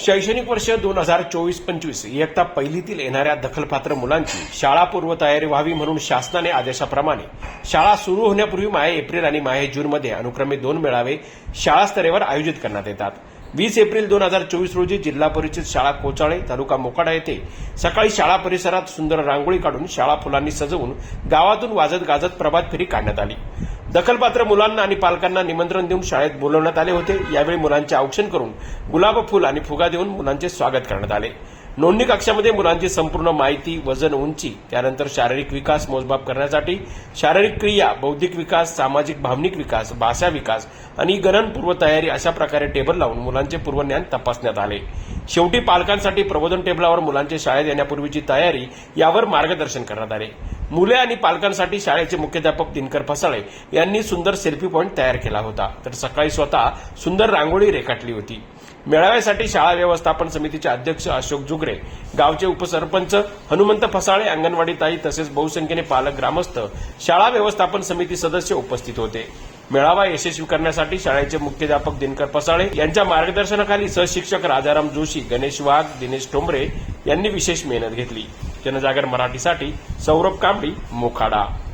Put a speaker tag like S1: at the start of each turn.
S1: शैक्षणिक वर्ष दोन हजार चोवीस पंचवीस इयत्ता पहिलीतील येणाऱ्या दखलपात्र मुलांची शाळा पूर्वतयारी व्हावी म्हणून शासनाने आदेशाप्रमाणे शाळा सुरू होण्यापूर्वी माहे एप्रिल आणि माहे जूनमध्ये अनुक्रमे दोन मेळावे शाळास्तरेवर आयोजित करण्यात येतात. वीस एप्रिल दोन हजार चोवीस रोजी जिल्हा परिषद शाळा कोचाळे तालुका मोकाडा येथे सकाळी शाळा परिसरात सुंदर रांगोळी काढून शाळा फुलांनी सजवून गावातून वाजत गाजत प्रभात फेरी काढण्यात आली. दखलपात्र मुलांना आणि पालकांना निमंत्रण देऊन शाळेत बोलवण्यात आले होते. यावेळी मुलांचे औक्षण करून गुलाब फुल आणि फुगा देऊन मुलांचे स्वागत करण्यात आले. नोंदणी कक्षामध्ये मुलांची संपूर्ण माहिती वजन उंची त्यानंतर शारीरिक विकास मोजमाप करण्यासाठी शारीरिक क्रिया बौद्धिक विकास सामाजिक भावनिक विकास भाषा विकास आणि गणन पूर्वतयारी अशा प्रकारे टेबल लावून मुलांचे पूर्वज्ञान तपासण्यात आले. शेवटी पालकांसाठी प्रबोधन टेबलावर मुलांचे शाळेत येण्यापूर्वीची तयारी यावर मार्गदर्शन करण्यात आले. मुले आणि पालकांसाठी शाळेचे मुख्याध्यापक दिनकर फसाळे यांनी सुंदर सेल्फी पॉईंट तयार केला होता. तर सकाळी स्वतः सुंदर रांगोळी रेखाटली होती. मेळाव्यासाठी शाळा व्यवस्थापन समितीचे अध्यक्ष अशोक जुगरे गावचे उपसरपंच हनुमंत फसाळे अंगणवाडी ताई तसेच बहुसंख्येने पालक ग्रामस्थ शाळा व्यवस्थापन समिती सदस्य उपस्थित होते. मेळावा यशस्वी करण्यासाठी शाळेचे मुख्याध्यापक दिनकर पसाळे यांच्या मार्गदर्शनाखाली सहशिक्षक राजाराम जोशी गणेश वाघ दिनेश टोंबरे यांनी विशेष मेहनत घेतली. जनजागर मराठीसाठी सौरभ कांबळी मोखाडा.